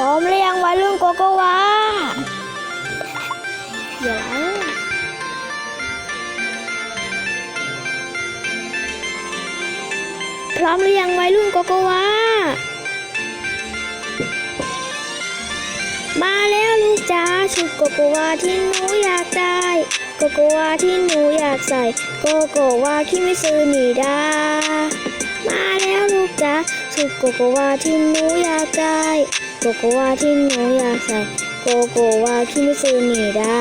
ร้อมหรือยังวัยรุ่นโกโกวาเดี๋ยวพร้อมหรือยังวัยรุ่นโกโกวามาแล้วลูกจ้าชุดโกโกวาที่หนูอยากได้โกโกวาที่หนูอยากใส่โกโกวาคิมิซึนิดามาแล้ จ้าชุดโกโกวาที่หนูอยากได้โกโกวาที่หนูอยากใส่โกโกวาคิมิซึนิดา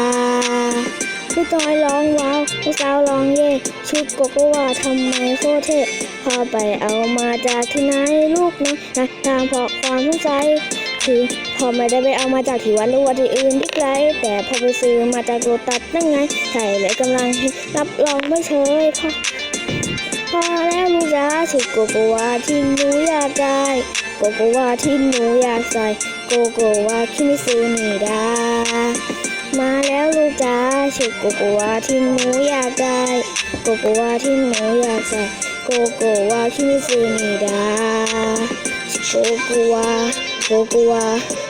ผู้จอยร้องว้าวผู้สาวร้องเย่ชุดโกโกวาทำไมโคตรเท่พาไปเอามาจากที่ไหนลูกนะนะทางเพราะความสงสัยคือพอไม่ได้ไปเอามาจากที่วัดหรือว่าที่อื่นที่ไกลแต่พอไปซื้อมาจากโรตัสนั่นไงใส่เลยกำลังรับรองไม่เชยพ่อ พอแล้วลูกจ้าสุดโกโกวาที่หนูอยากได้โกโกวาที่หนูอยากใส่โกโกวาคิมิซึนิดามาแล้วลูกจ้าชุดโกโกวาที่หนูอยากได้โกโกวาที่หนูอยากใส่ โกโกวาคิมิซึนิดาโกโกวาโกโกวา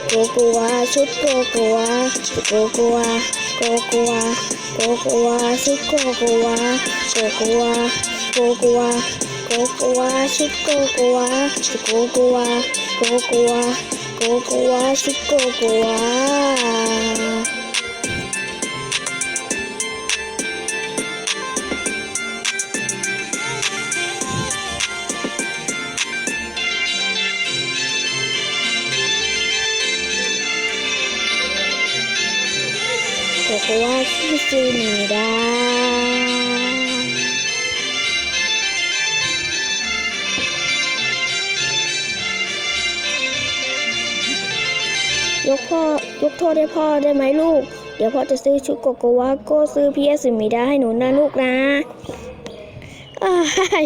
โกโกวาชุดโกโกวาชุดโกโกวาโกโกวาโกโาคิซูนิดายกพ่อยกโทษให้พ่อได้ไหมลูก เดี๋ยวพ่อจะซื้อชุดโกโกวาโกซื้อพีเอสมิดาให้หนูนะลูกนะอ้าย